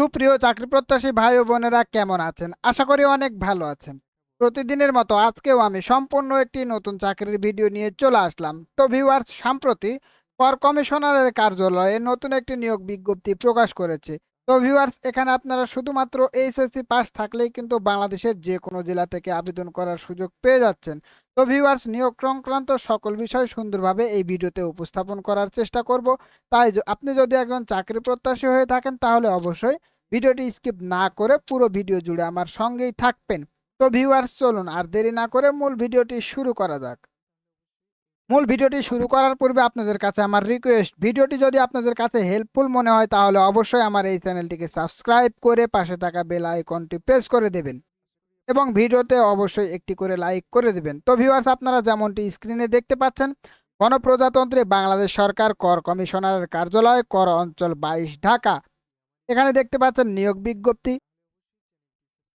সুপ্রিয় চাকরি প্রত্যাশী ভাই ও বোনেরা, কেমন আছেন? আশা করি অনেক ভালো আছেন। প্রতিদিনের মতো আজকেও আমি সম্পূর্ণ একটি নতুন চাকরির ভিডিও নিয়ে চলে আসলাম। তো ভিউয়ার্স, সাম্প্রতি কর কমিশনারের কার্যালয়ে নতুন একটি নিয়োগ বিজ্ঞপ্তি প্রকাশ করেছে। তো ভিউয়ার্স এখানে আপনারা শুধুমাত্র এইচএসসি পাস থাকলেই কিন্তু বাংলাদেশের যে কোনো জেলা থেকে আবেদন করার সুযোগ পেয়ে যাচ্ছেন। তো ভিউয়ার্স নিয়োগ সংক্রান্ত সকল বিষয় সুন্দরভাবে এই ভিডিওতে উপস্থাপন করার চেষ্টা করব। তাই আপনি যদি একজন চাকরি প্রত্যাশী হয়ে থাকেন, তাহলে অবশ্যই ভিডিওটি স্কিপ না করে পুরো ভিডিও জুড়ে আমার সঙ্গেই থাকবেন। তো ভিউয়ার্স চলুন আর দেরি না করে মূল ভিডিওটি শুরু করা যাক। মূল ভিডিওটি শুরু করার পূর্বে আপনাদের কাছে আমার রিকোয়েস্ট ভিডিওটি যদি আপনাদের কাছে হেল্পফুল মনে হয়, তাহলে অবশ্যই আমার এই চ্যানেলটিকে সাবস্ক্রাইব করে পাশে থাকা বেল আইকনটি প্রেস করে দেবেন এবং ভিডিওতে অবশ্যই একটি করে লাইক করে দেবেন। তো ভিউয়ার্স আপনারা যেমনটি স্ক্রিনে দেখতে পাচ্ছেন, গণপ্রজাতন্ত্রী বাংলাদেশ সরকার কর কমিশনারের কার্যালয়, কর অঞ্চল বাইশ ঢাকা। এখানে দেখতে পাচ্ছেন নিয়োগ বিজ্ঞপ্তি।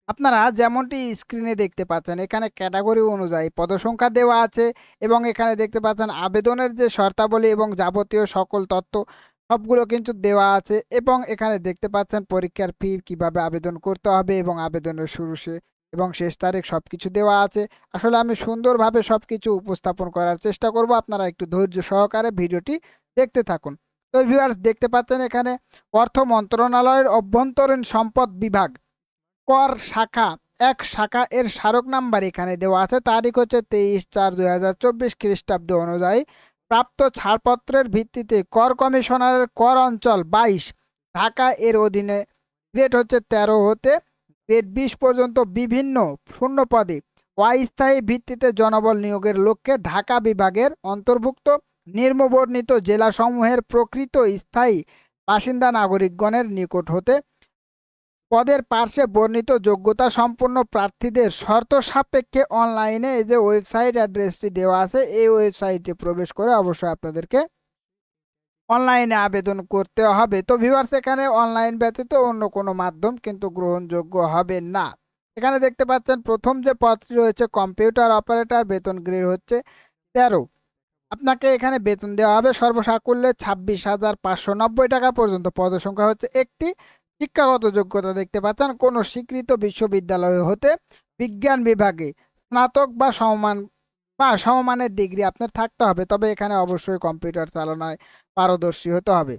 আপনারা যেমনটি স্ক্রিনে দেখতে পাচ্ছেন, এখানে ক্যাটাগরি অনুযায়ী পদসংখ্যা দেওয়া আছে এবং এখানে দেখতে পাচ্ছেন আবেদনের যে শর্তাবলী এবং যাবতীয় সকল তথ্য সবগুলো কিন্তু দেওয়া আছে এবং এখানে দেখতে পাচ্ছেন পরীক্ষার ফি কীভাবে আবেদন করতে হবে এবং আবেদনের শুরু এবং শেষ তারিখ সব কিছু দেওয়া আছে। আসলে আমি সুন্দরভাবে সব কিছু উপস্থাপন করার চেষ্টা করব, আপনারা একটু ধৈর্য সহকারে ভিডিওটি দেখতে থাকুন। তো ভিউয়ার্স দেখতে পাচ্ছেন এখানে অর্থ মন্ত্রণালয়ের অভ্যন্তরীণ সম্পদ বিভাগ কর শাখা, এক শাখা এর স্মারক নাম্বার এখানে দেওয়া আছে। তারিখ হচ্ছে তেইশ চার দুই হাজার চব্বিশ খ্রিস্টাব্দ অনুযায়ী প্রাপ্ত ছাড়পত্রের ভিত্তিতে কর কমিশনারের কর অঞ্চল বাইশ, ঢাকা এর অধীনে গ্রেড হচ্ছে তেরো হতে গ্রেড বিশ পর্যন্ত বিভিন্ন শূন্য পদে। অস্থায়ী ভিত্তিতে জনবল নিয়োগের লক্ষ্যে ঢাকা বিভাগের অন্তর্ভুক্ত নিম্নবর্ণিত জেলাসমূহের প্রকৃত স্থায়ী বাসিন্দা নাগরিকগণের নিকট হতে পদের পার্শ্বে বর্ণিত যোগ্যতা সম্পন্ন প্রার্থীদের শর্ত সাপেক্ষে অনলাইনে এই যে ওয়েবসাইট অ্যাড্রেসটি দেওয়া আছে, এই ওয়েবসাইটে প্রবেশ করে অবশ্যই আপনাদেরকে অনলাইনে আবেদন করতে হবে। তো ভিউয়ার্স এখানে অনলাইন ব্যতীত অন্য কোনো মাধ্যম কিন্তু গ্রহণযোগ্য হবে না। এখানে দেখতে পাচ্ছেন, প্রথম যে পদটি রয়েছে কম্পিউটার অপারেটর বেতন গ্রেড হচ্ছে তেরো। আপনাকে এখানে বেতন দেওয়া হবে সর্বসাকুল্যে ছাব্বিশ হাজার পাঁচশো নব্বই টাকা পর্যন্ত। পদসংখ্যা হচ্ছে একটি। শিক্ষাগত যোগ্যতা দেখতে পাচ্ছেন। কোনো স্বীকৃত বিশ্ববিদ্যালয় হতে বিজ্ঞান বিভাগে স্নাতক বা সমমান, বা সমমানের ডিগ্রি আপনার থাকতে হবে। তবে এখানে অবশ্যই কম্পিউটার চালনায় পারদর্শী হতে হবে।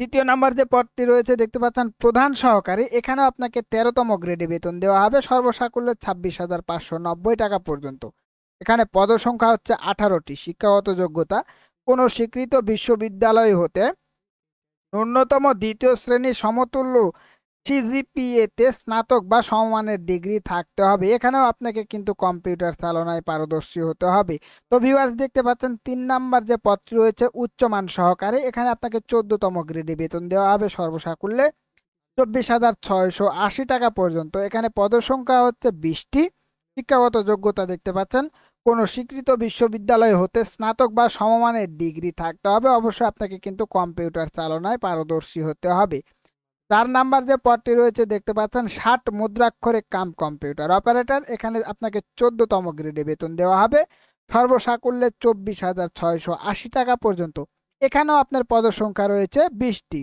দ্বিতীয় নাম্বার যে পদটি রয়েছে, দেখতে পাচ্ছেন, প্রধান সহকারী। এখানে আপনাকে তেরোতম গ্রেডে বেতন দেওয়া হবে। সর্বসাকুল্যে ছাব্বিশ হাজার পাঁচশো নব্বই টাকা পর্যন্ত। এখানে পদসংখ্যা হচ্ছে আঠারোটি। শিক্ষাগত যোগ্যতা, কোনো স্বীকৃত বিশ্ববিদ্যালয় হতে ন্যূনতম দ্বিতীয় শ্রেণির সমতুল্য সিজিপিএতে স্নাতক বা সমমানের ডিগ্রি থাকতে হবে। এখানেও আপনাকে কিন্তু কম্পিউটার চালনায় পারদর্শী হতে হবে। তো ভিউয়ার্স দেখতে পাচ্ছেন, তিন নাম্বার যে পদটি রয়েছে উচ্চমান সহকারে, এখানে আপনাকে চোদ্দতম গ্রেডে বেতন দেওয়া হবে সর্বসাকুল্যে চব্বিশ হাজার ছয়শো আশি টাকা পর্যন্ত। এখানে পদসংখ্যা হচ্ছে বিশটি। শিক্ষাগত যোগ্যতা দেখতে পাচ্ছেন কোনো স্বীকৃত বিশ্ববিদ্যালয় হতে স্নাতক বা সমমানের ডিগ্রি থাকতে হবে। অবশ্যই আপনাকে কিন্তু কম্পিউটার চালনায় পারদর্শী হতে হবে। চার নাম্বার যে পদটি রয়েছে, দেখতে পাচ্ছেন, ষাট মুদ্রাক্ষরে কাম কম্পিউটার অপারেটর। এখানে আপনাকে চোদ্দতম গ্রেডে বেতন দেওয়া হবে। সর্বসাকুল্যে চব্বিশ হাজার ছয়শো আশি টাকা পর্যন্ত। এখানেও আপনার পদসংখ্যা রয়েছে বিশটি।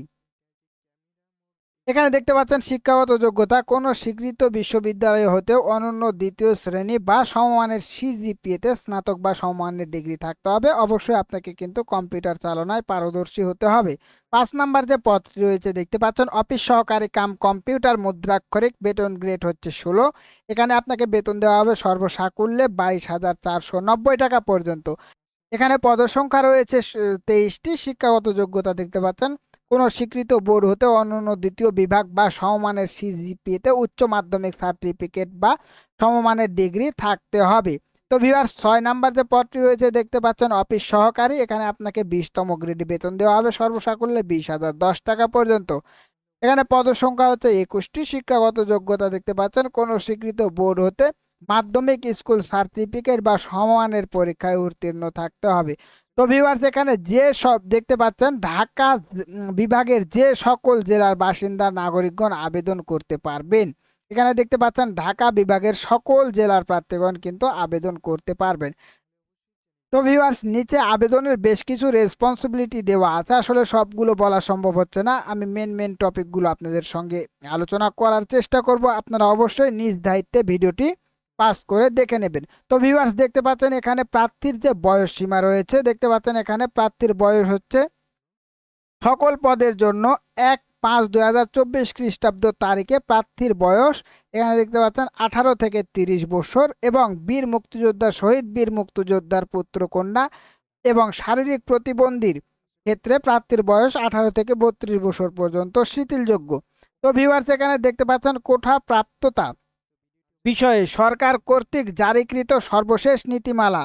এখানে দেখতে পাচ্ছেন শিক্ষাগত যোগ্যতা। কোনো স্বীকৃত বিশ্ববিদ্যালয় হতেও অনন্য দ্বিতীয় শ্রেণি বা সমমানের সিজিপিএতে স্নাতক বা সমমানের ডিগ্রি থাকতে হবে। অবশ্যই আপনাকে কিন্তু কম্পিউটার চালনায় পারদর্শী হতে হবে। পাঁচ নাম্বার যে পদটি রয়েছে, দেখতে পাচ্ছেন, অফিস সহকারী কাম কম্পিউটার মুদ্রাক্ষরিক বেতন গ্রেড হচ্ছে ষোলো। এখানে আপনাকে বেতন দেওয়া হবে সর্বসাকুল্যে বাইশ হাজার চারশো নব্বই টাকা পর্যন্ত। এখানে পদসংখ্যা রয়েছে তেইশটি। শিক্ষাগত যোগ্যতা দেখতে পাচ্ছেন কোনো স্বীকৃত বোর্ড হতে অনন্য দ্বিতীয় বিভাগ বা সমমানের সিজিপিএতে উচ্চ মাধ্যমিক সার্টিফিকেট বা সমমানের ডিগ্রি থাকতে হবে। তো ভিউয়ার ছয় নাম্বার যে পদটি রয়েছে দেখতে পাচ্ছেন, অফিস সহকারী। এখানে আপনাকে বিশতম গ্রেডে বেতন দেওয়া হবে সর্বসাকুল্যে বিশ হাজার দশ টাকা পর্যন্ত। এখানে পদসংখ্যা হচ্ছে একুশটি। শিক্ষাগত যোগ্যতা দেখতে পাচ্ছেন, কোনো স্বীকৃত বোর্ড হতে মাধ্যমিক স্কুল সার্টিফিকেট বা সমমানের পরীক্ষায় উত্তীর্ণ থাকতে হবে। তো ভিউয়ার্স এখানে যে সব দেখতে পাচ্ছেন, ঢাকা বিভাগের যে সকল জেলার বাসিন্দা, নাগরিকগণ আবেদন করতে পারবেন। এখানে দেখতে পাচ্ছেন, ঢাকা বিভাগের সকল জেলার প্রার্থীগণ কিন্তু আবেদন করতে পারবেন। তো ভিউয়ার্স নিচে আবেদনের বেশ কিছু রেসপন্সিবিলিটি দেওয়া আছে। আসলে সবগুলো বলা সম্ভব হচ্ছে না। আমি মেন মেন টপিকগুলো আপনাদের সঙ্গে আলোচনা করার চেষ্টা করব। আপনারা অবশ্যই নিজ দায়িত্বে ভিডিওটি পাস করে দেখে নেবেন। তো ভিউয়ার্স দেখতে পাচ্ছেন এখানে প্রার্থীর যে বয়স সীমা রয়েছে, দেখতে পাচ্ছেন এখানে প্রার্থীর বয়স হচ্ছে সকল পদের জন্য এক পাঁচ দুই হাজার চব্বিশ খ্রিস্টাব্দ তারিখে প্রার্থীর বয়স। এখানে দেখতে পাচ্ছেন আঠারো থেকে তিরিশ বছর এবং বীর মুক্তিযোদ্ধা শহীদ বীর মুক্তিযোদ্ধার পুত্র কন্যা এবং শারীরিক প্রতিবন্ধীর ক্ষেত্রে প্রার্থীর বয়স আঠারো থেকে বত্রিশ বছর পর্যন্ত শিথিলযোগ্য। তো ভিউয়ার্স এখানে দেখতে পাচ্ছেন কোঠা প্রাপ্ততা বিষয়ে সরকার কর্তৃক জারিকৃত সর্বশেষ নীতিমালা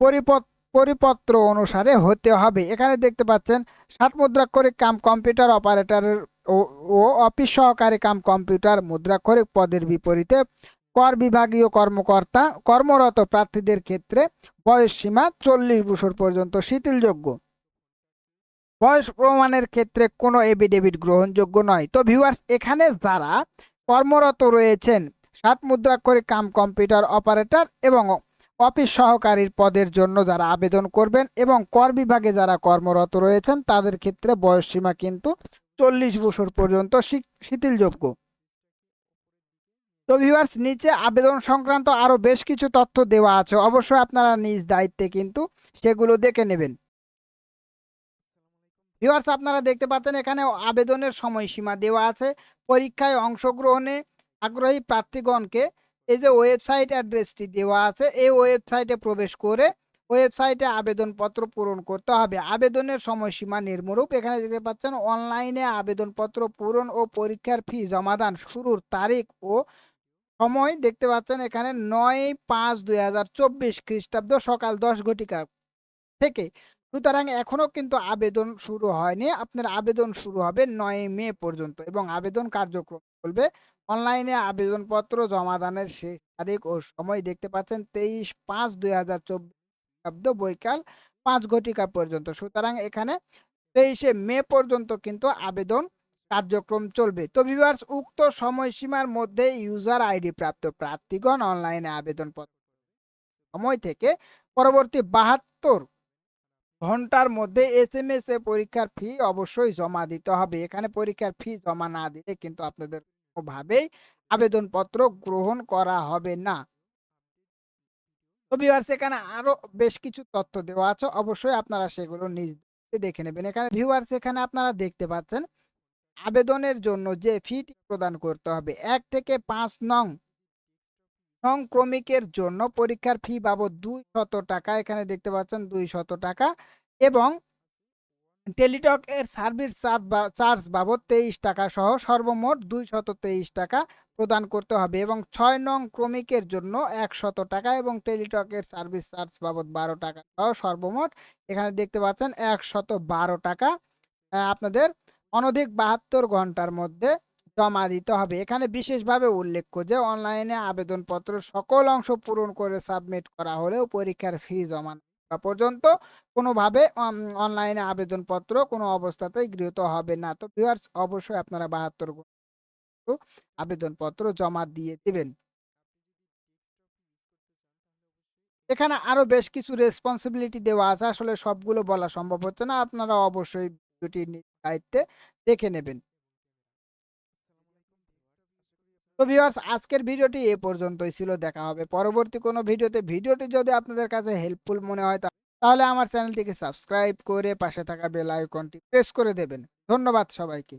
পরিপত্র পরিপত্র অনুসারে হতে হবে। এখানে দেখতে পাচ্ছেন ষাট মুদ্রাক্ষরিক কাম কম্পিউটার অপারেটরের ও ও অফিস সহকারী কাম কম্পিউটার মুদ্রাক্ষরিক পদের বিপরীতে কর বিভাগীয় কর্মকর্তা, কর্মরত প্রার্থীদের ক্ষেত্রে বয়স সীমা চল্লিশ বছর পর্যন্ত শিথিলযোগ্য। বয়স প্রমাণের ক্ষেত্রে কোনো এভিডেভিট গ্রহণযোগ্য নয়। তো ভিউয়ার্স, এখানে যারা কর্মরত রয়েছেন ষাট মুদ্রাক্ষরিক কাম কম্পিউটার অপারেটর এবং অফিস সহকারীর পদের জন্য যারা আবেদন করবেন এবং কর বিভাগে যারা কর্মরত রয়েছেন, তাদের ক্ষেত্রে বয়স সীমা কিন্তু চল্লিশ বছর পর্যন্ত শিথিলযোগ্য। তো ভিউয়ার্স নিচে আবেদন সংক্রান্ত আরও বেশ কিছু তথ্য দেওয়া আছে। অবশ্যই আপনারা নিজ দায়িত্বে কিন্তু সেগুলো দেখে নেবেন। ভিউয়ার্স আপনারা দেখতে পাচ্ছেন এখানে আবেদনের সময়সীমা দেওয়া আছে। পরীক্ষায় অংশগ্রহণে আগ্রহী প্রার্থীগণকে এই যে ওয়েবসাইট অ্যাড্রেসটি দেওয়া আছে, এই ওয়েবসাইটে প্রবেশ করে ওয়েবসাইটে আবেদনপত্র পূরণ করতে হবে। আবেদনের সময়সীমা নির্মরূপ। এখানে দেখতে পাচ্ছেন, অনলাইনে আবেদনপত্র পূরণ ও পরীক্ষার ফি জমাদান শুরুর তারিখ ও সময় দেখতে পাচ্ছেন, এখানে নয় পাঁচ দুই হাজার চব্বিশ খ্রিস্টাব্দ সকাল দশ ঘটিকা থেকে সুতরাং এখনও কিন্তু আবেদন শুরু হয়নি। আপনার আবেদন শুরু হবে নয় মে পর্যন্ত এবং আবেদন কার্যক্রম চলবে। অনলাইনে আবেদনপত্র জমাদানের শেষ তারিখ ও সময় দেখতে পাচ্ছেন তেইশ পাঁচ দুই হাজার চব্বিশ বৈকাল পাঁচ ঘটিকা পর্যন্ত। সুতরাং এখানে তেইশে মে পর্যন্ত কিন্তু আবেদন কার্যক্রম চলবে। তো ভিউয়ার্স, উক্ত সময়সীমার মধ্যে ইউজার আইডি প্রাপ্ত প্রার্থীগণ অনলাইনে আবেদনপত্র সময় থেকে পরবর্তী বাহাত্তর ঘণ্টার মধ্যে এস এম এস এ পরীক্ষার ফি অবশ্যই জমা দিতে হবে। এখানে পরীক্ষার ফি জমা না দিলে কিন্তু আপনাদের কোনোভাবেই আবেদনপত্র গ্রহণ করা হবে না। তো ভিউয়ার্স এখানে আরও বেশ কিছু তথ্য দেওয়া আছে। অবশ্যই আপনারা সেগুলো নিজ দেখে নেবেন। এখানে ভিউয়ার্স এখানে আপনারা দেখতে পাচ্ছেন, আবেদনের জন্য যে ফিটি প্রদান করতে হবে, এক থেকে পাঁচ নং নং ক্রমিকের জন্য পরীক্ষার ফি বাবদ দুই শত টাকা, এখানে দেখতে পাচ্ছেন দুই শত টাকা এবং টেলিটক এর সার্ভিস চার্জ বাবদ তেইশ টাকা সহ সর্বমোট দুই শত তেইশ টাকা প্রদান করতে হবে এবং ছয় নং ক্রমিকের জন্য একশত টাকা এবং টেলিটক এর সার্ভিস চার্জ বাবদ বারো টাকা সহ সর্বমোট, এখানে দেখতে পাচ্ছেন একশত বারো টাকা। আপনাদের অনধিক বাহাত্তর ঘণ্টার মধ্যে জমা দিতে হবে। এখানে বিশেষভাবে উল্লেখ্য যে, অনলাইনে আবেদনপত্র সকল অংশ পূরণ করে সাবমিট করা হলেও পরীক্ষার ফি জমা পর্যন্ত কোনোভাবে অনলাইনে আবেদনপত্র কোনো অবস্থাতেই গৃহীত হবে না। তো ভিউয়ার্স অবশ্যই আপনারা বাহাত্তর আবেদনপত্র জমা দিয়ে দিবেন। এখানে আরও বেশ কিছু রেসপন্সিবিলিটি দেওয়া আছে। আসলে সবগুলো বলা সম্ভব হচ্ছে না। আপনারা অবশ্যই ভিডিওটি দায়িত্বে দেখে নেবেন। তো ভিউয়ার্স আজকের ভিডিওটি এ পর্যন্তই ছিল, দেখা হবে পরবর্তী কোনো ভিডিওতে। ভিডিওটি যদি আপনাদের কাছে হেল্পফুল মনে হয়, তাহলে আমার চ্যানেলটিকে সাবস্ক্রাইব করে পাশে থাকা বেল আইকনটি প্রেস করে দেবেন। ধন্যবাদ সবাইকে।